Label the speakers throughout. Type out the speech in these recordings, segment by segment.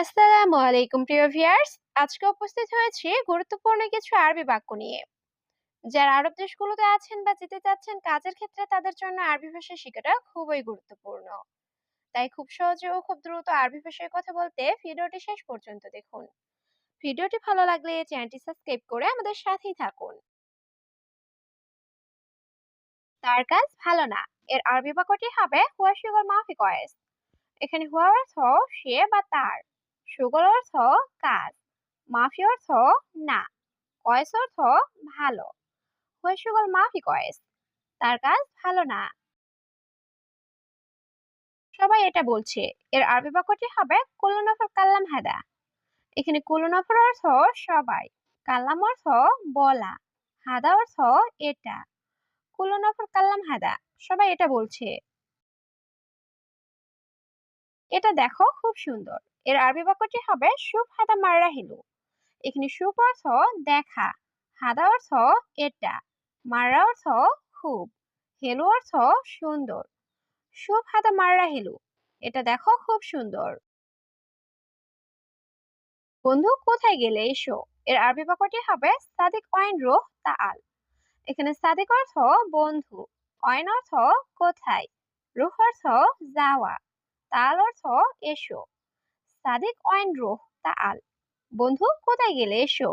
Speaker 1: আসসালামু আলাইকুম, প্রিয় ভিউয়ার্স। আজকে উপস্থিত হয়েছি গুরুত্বপূর্ণ কিছু আরবি বাক্য নিয়ে। যারা আরব দেশগুলোতে আছেন বা যেতে চাচ্ছেন, কাজের ক্ষেত্রে তাদের জন্য আরবি ভাষা শেখাটা খুবই গুরুত্বপূর্ণ। তাই খুব সহজে ও খুব দ্রুত আরবি ভাষায় কথা বলতে ভিডিওটি শেষ পর্যন্ত দেখুন। ভিডিওটি ভালো লাগলে চ্যানেলটি সাবস্ক্রাইব করে আমাদের সাথেই থাকুন। তার কাজ ভালো না। এর আরবি বাক্যটি হবে হুয়া শিগল মাফি কয়েস এখানে হুয়া অর্থ সে বা তার। সুগল অর্থ কাজ, মাফি অর্থ না, কয়েস অর্থ ভালো। হুয়া সুগল মাফি কয়েস, তার কাজ ভালো না। সবাই এটা বলছে, এর আরবি বাক্যটি হবে কুল্লুনফর কাল্লাম হাদা। এখানে কুল্লুনফর অর্থ সবাই, কাল্লাম অর্থ বলা, হাদা অর্থ এটা কুল্লুনফর কাল্লাম হাদা, সবাই এটা বলছে। এটা দেখো খুব সুন্দর। এর আরবি বাক্যটি হবে সুপ হাদা মাররা হিলু এখানে সুপ অর্থ দেখা, হাদা অর্থ এটা মাররা অর্থ খুব, হেলু অর্থ সুন্দর। সুপ হাদা মাররা হেলু এটা দেখো খুব সুন্দর। বন্ধু, কোথায় গেলে এসো? এর আরবি বাক্যটি হবে সাদিক অয়েন রোহ তাআল। এখানে সাদিক অর্থ বন্ধু, অয়েন অর্থ কোথায়, রুহ অর্থ যাওয়া, তাল অর্থ এসো। সাদিক অয়েন রোহ তা আল। বন্ধু, কোথায় গেলে এসো?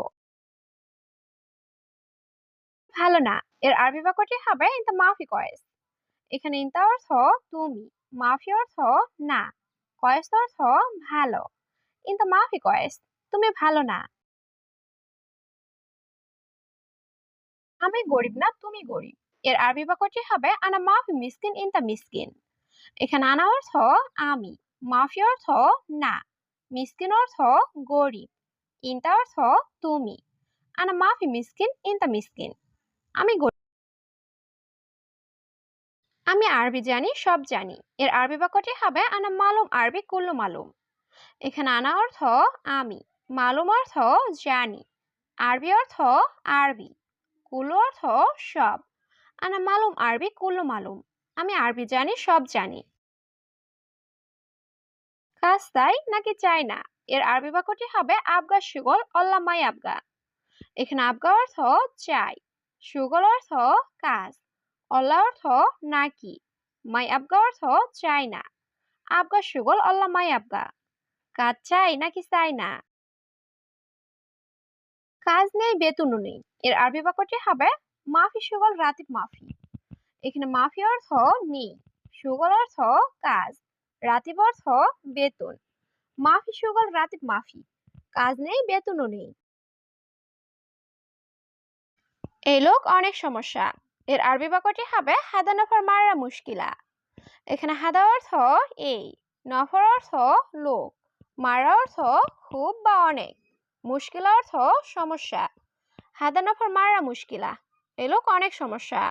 Speaker 1: ভালো না, এর আরবি বাক্যটি হবে ইনতা মাফি কয়েস এখানে ইনতা অর্থ তুমি মাফি অর্থ না কয়েস অর্থ ভালো ইনতা মাফি কয়েস তুমি ভালো না আমি গরিব না, তুমি গরিব এর আরবি বাক্যটি হবে আনা মাফি মিসকিন ইনতা মিসকিন এখানে আনা অর্থ আমি মাফি অর্থ না মিসকিন অর্থ গরিব, ইনতা অর্থ তুমি। আনা মাফি মিসকিন, ইনতা মিসকিন। আমি আমি আরবি জানি, সব জানি। এর আরবি বাক্যটি হবে, আনা মালুম আরবি কুল্লু মালুম। এখানে আনা অর্থ আমি, মালুম অর্থ জানি, আরবি অর্থ আরবি, কুল্লু অর্থ সব। আনা মালুম আরবি, কুল্লু মালুম। আমি আরবি জানি, সব জানি। কাজ তাই নাকি চাই না? এর আরবি বাক্যটি হবে আবগা সুগল অল্লামাই আবগা এখানে আবগা অর্থ চাই, সুগল অর্থ কাজ অল্লা অর্থ নাকি, মাই আবগা অর্থ চাই না আবগা সুগল অল্লাহ মাই আবগা কাজ চাই নাকি চাই না? কাজ নেই, বেতনও নেই। এর আরবি বাক্যটি হবে মাফি সুগল রাতিব মাফি। এখানে মাফি অর্থ নেই, সুগল অর্থ কাজ রাতিব অর্থ বেতন। মাফি সুগল রাতিব মাফি কাজ নেই, বেতনও নেই। এই লোক অনেক সমস্যা। এর আরবি বাক্যটি হবে, হাদা নফর মারা মুশকিলা। এখানে হাদা অর্থ এই, নফর অর্থ লোক মারা অর্থ খুব বা অনেক, মুশকিলা অর্থ সমস্যা। হাদা নফর মারা মুশকিলা, এ লোক অনেক সমস্যা।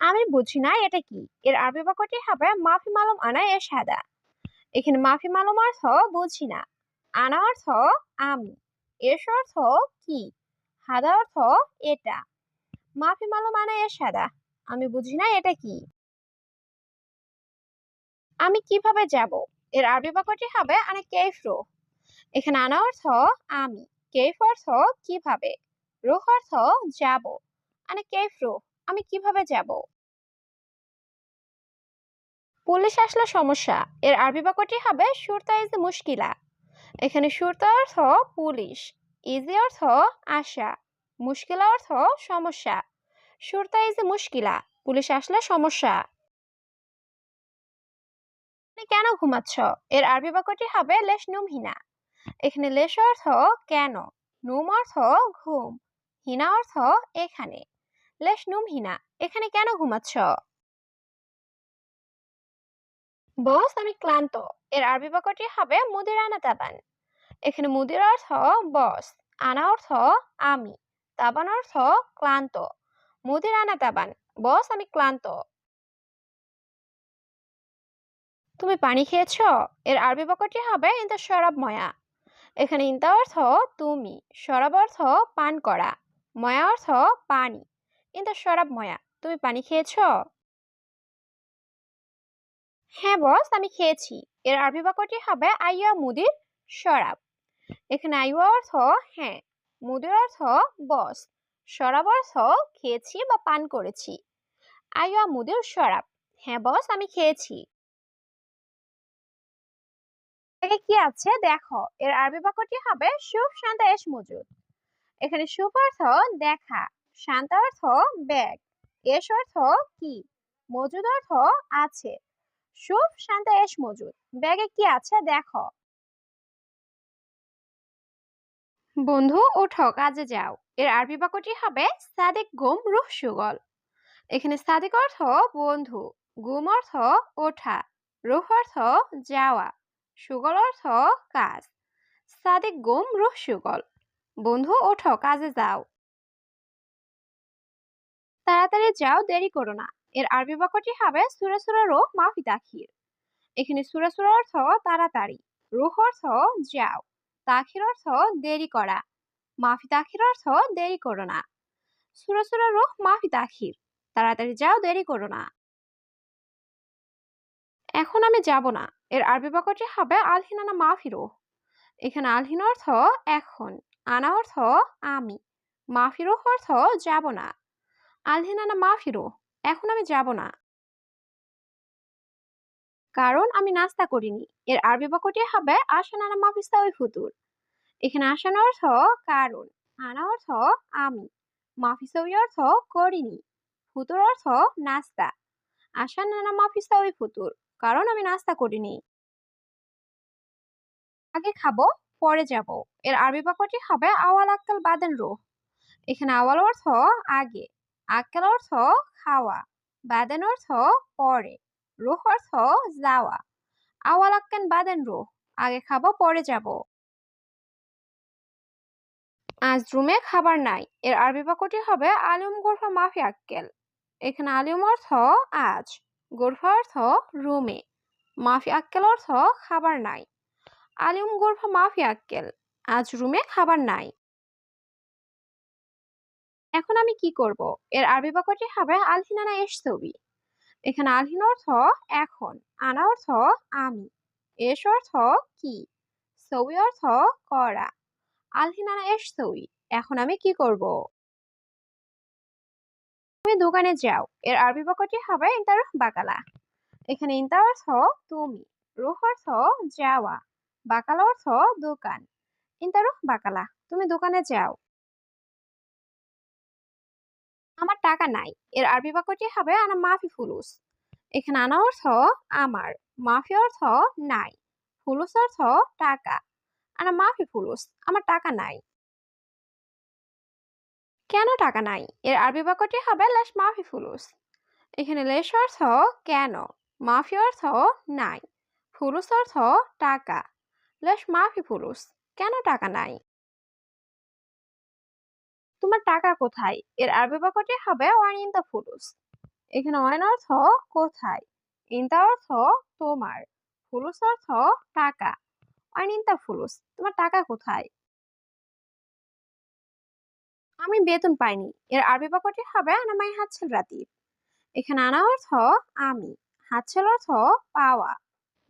Speaker 1: আমি বুঝি না এটা কি। এর আরবি বাক্যটি হবে, মাফি মালুম আনা এ সাদা। এখানে মাফি মালুম অর্থ বুঝি না। আনা অর্থ আমি। এস অর্থ কি? হাদা অর্থ এটা। মাফি মালুম আনা এ সাদা। আমি বুঝি না এটা কি। আমি কীভাবে যাব? এর আরবি বাক্যটি হবে, আনা কেফরো এখানে আনা অর্থ আমি। কেফ অর্থ কীভাবে? রুহ অর্থ যাব। আনা কেফরো আমি কীভাবে যাব? পুলিশ আসলে সমস্যা। এর আরবি বাক্যটি হবে, সুরতা ইজ মুশকিলা। এখানে সুরতা অর্থ পুলিশ ইজি অর্থ আশা, মুশকিলা অর্থ সমস্যা। সুরতা ইজ মুশকিলা, পুলিশ আসলে সমস্যা। কেন ঘুমাচ্ছ? এর আরবি বাক্যটি হবে, লেশ নুম হিনা। এখানে লেশ অর্থ কেন, নুম অর্থ ঘুম, হিনা অর্থ এখানে। লেশ নুম হিনা এখানে কেন ঘুমাচ্ছ? বস, আমি ক্লান্ত। এর আরবি বাক্যটি হবে মুদির আনা তাবান। এখানে মুদির অর্থ বস, আনা অর্থ আমি, তাবান অর্থ ক্লান্ত। মুদির আনা তাবান, বস, আমি ক্লান্ত। তুমি পানি খেয়েছ? এর আরবি বাক্যটি হবে ইন্তা শরাব ময়া। এখানে ইন্তা অর্থ তুমি, শরাব অর্থ পান করা, ময়া অর্থ পানি। ইন্তা শরাব ময়া। তুমি পানি খেয়েছ? হ্যাঁ বস, আমি খেয়েছি। এর আরবি বাক্যটি হবে আইয়া মুদির শরাব। এখানে আইয়া অর্থ হ্যাঁ মুদির অর্থ বস, শরাব অর্থ খেয়েছি বা পান করেছি। আইয়া মুদির শরাব। হ্যাঁ বস, আমি খেয়েছি। কি আছে? দেখো, এর আরবি বাক্যটি হবে শুভ শান্ত এস মজুদ। এখানে শুভ অর্থ দেখা। শান্ত অর্থ ব্যাগ এস অর্থ কি, মজুদ অর্থ আছে। শুভ শান্ত, এস, মজুদ ব্যাগে কি আছে দেখো। বন্ধু ওঠো কাজে যাও। এর আরবি বাক্যটি হবে সাদিক গুম রুহ সুগল। এখানে সাদিক অর্থ বন্ধু, গুম অর্থ ওঠা, রুহ অর্থ যাওয়া, সুগল অর্থ কাজ। সাদিক গুম রুহ সুগল। বন্ধু ওঠো কাজে যাও। তাড়াতাড়ি যাও, দেরি করো না। এর আরবি বাক্যটি হবে সুরা সুরা রো মাফি তাখির এখানে সুরা সুরা অর্থ তাড়াতাড়ি। রুহ অর্থ যাও। তাখির অর্থ দেরি করা। মাফি তাখির অর্থ দেরি করো না। সুরা সুরা রুহ মাফি তাখির তাড়াতাড়ি যাও, দেরি করো না। এখন আমি যাব না। এর আরবি বাক্যটি হবে আলহিনানা মাফিরো এখানে আলহিন অর্থ এখন, আনা অর্থ আমি। মাফিরো অর্থ যাব না। আলহিনানা মাফিরো এখন আমি যাব না। কারণ আমি নাস্তা করিনি। এর আরবি বাক্যটি হবে আসানানা মাফিস্তা ওই ফুতুর। এখানে আসান অর্থ কারণ, আনা অর্থ আমি। মাফিসই অর্থ করিনি। ফুতুর অর্থ নাস্তা। আসানানা মাফিস্তা ওই ফুতুর। কারণ আমি নাস্তা করিনি। আগে খাব, পরে যাব। এর আরবি বাক্যটি হবে আওয়াল আক্কাল বাদেন রুহ। এখানে আওয়াল অর্থ আগে। আক্কাল অর্থ খাওয়া বাদেন অর্থ পরে, রুহ অর্থ যাওয়া। আওয়াল আক্কান বাদেন রুহ, আগে খাব, পরে যাব। আজ রুমে খাবার নাই, এর আরবি বাক্যটি হবে আলিম গোরফা মাফি আক্কেল। এখানে আলিম অর্থ আজ গোরফা অর্থ রুমে, মাফি আক্কেল অর্থ খাবার নাই। আলিম গোরফা মাফি আক্কেল, আজ রুমে খাবার নাই। এখন আমি কি করব? এর আরবি বাক্যটি হবে আলহিনানা এস ছবি। এখানে আলহিন অর্থ এখন, আনা অর্থ আমি, এস অর্থ কি, ছবি অর্থ করা আলহিনানা এস ছবি। এখন আমি কি করব? তুমি দোকানে যাও। এর আরবি বাক্যটি হবে ইন্তারুহ বাকালা। এখানে ইন্তা অর্থ তুমি, রুহ অর্থ যাওয়া, বাকালা অর্থ দোকান, ইন্তারুহ বাকালা। তুমি দোকানে যাও। আমার টাকা নাই। এর আরবি বাক্যটি হবে, আনা মাফি ফুলুস। এখানে আনা অর্থ, আমার। মাফি অর্থ, নাই। ফুলুস অর্থ, টাকা। আনা মাফি ফুলুস। আমার টাকা নাই। কেন টাকা নাই? এর আরবি বাক্যটি হবে, লেশ মাফি ফুলুস। এখানে লেশ অর্থ, কেন? মাফি অর্থ, নাই। ফুলুস অর্থ, টাকা। লেশ মাফি ফুলুস। কেন টাকা নাই? তোমার টাকা কোথায়? এর আরবি বাক্যটি হবে ওয়ান ইন দ্য ফুলুস এখানে ওয়ান অর্থ কোথায়? ইনতা অর্থ তোমার। ফুলুস অর্থ টাকা। ওয়ান ইন দ্য ফুলুস তোমার টাকা কোথায়? আমি বেতন পাইনি। এর আরবি বাক্যটি হবে আনামাই হাতছেল রাতিব এখানে আনা অর্থ আমি। হাতছেল অর্থ পাওয়া।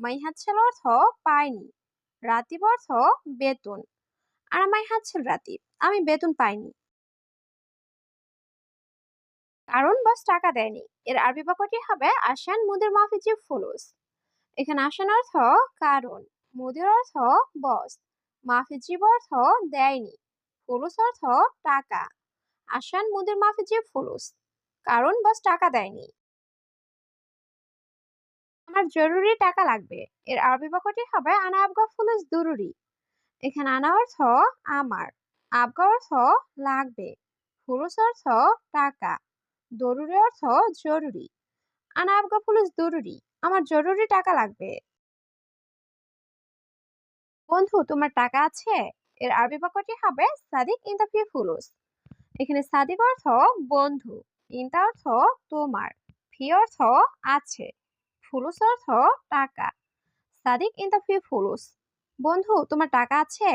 Speaker 1: মাই হাতছেল অর্থ পাইনি। রাতিব অর্থ বেতন। আনামাই হাতছেল রাতিব আমি বেতন পাইনি। কারণ বস টাকা দেয়নি। এর আরবি বাক্যটি হবে, আসান মুদির মাফিজি ফুলুস। এখানে আসান অর্থ কারণ মুদির অর্থ, বস। মাফিজিব অর্থ, দেয়নি। ফুলুস অর্থ, টাকা। আসান মুদির মাফিজি ফুলুস কারণ বস টাকা দেয়নি। আমার জরুরি টাকা লাগবে। এর আরবি বাক্যটি হবে, আনা আবগা ফুলুস জরুরি এখানে আনা অর্থ, আমার। আবগা অর্থ, লাগবে। ফুলুস অর্থ, টাকা। জরুরি অর্থ জরুরি। আনা আবগা ফুলুস জরুরি আমার জরুরি টাকা লাগবে। বন্ধু, তোমার টাকা আছে? এর আরবি বাক্যটি হবে সাদিক ইন দ্য ফুলুস এখানে সাদিক অর্থ বন্ধু, ইনতা অর্থ তোমার, ফি অর্থ আছে, ফুলুস অর্থ টাকা। সাদিক ইন দ্য ফুলুস বন্ধু, তোমার টাকা আছে?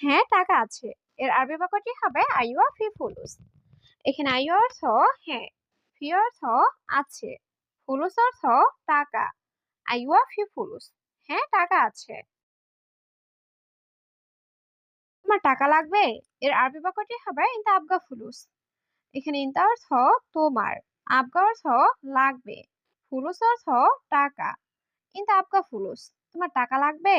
Speaker 1: হ্যাঁ টাকা আছে। এর আরবি বাক্যটি হবে আইয়া ফি ফুলুস এখানে আইয়া অর্থ হ্যাঁ। ফি অর্থ, আছে। ফুলুস অর্থ, টাকা। আইওয়া ফি ফুলুস হ্যাঁ টাকা আছে। তোমার টাকা লাগবে? এর আরবি বাক্যটি হবে ইনতা আবগা ফুলুস এখানে ইনতা অর্থ, তোমার। আবগা অর্থ, লাগবে। ফুলুস অর্থ, টাকা। ইনতা আবগা ফুলুস তোমার টাকা লাগবে?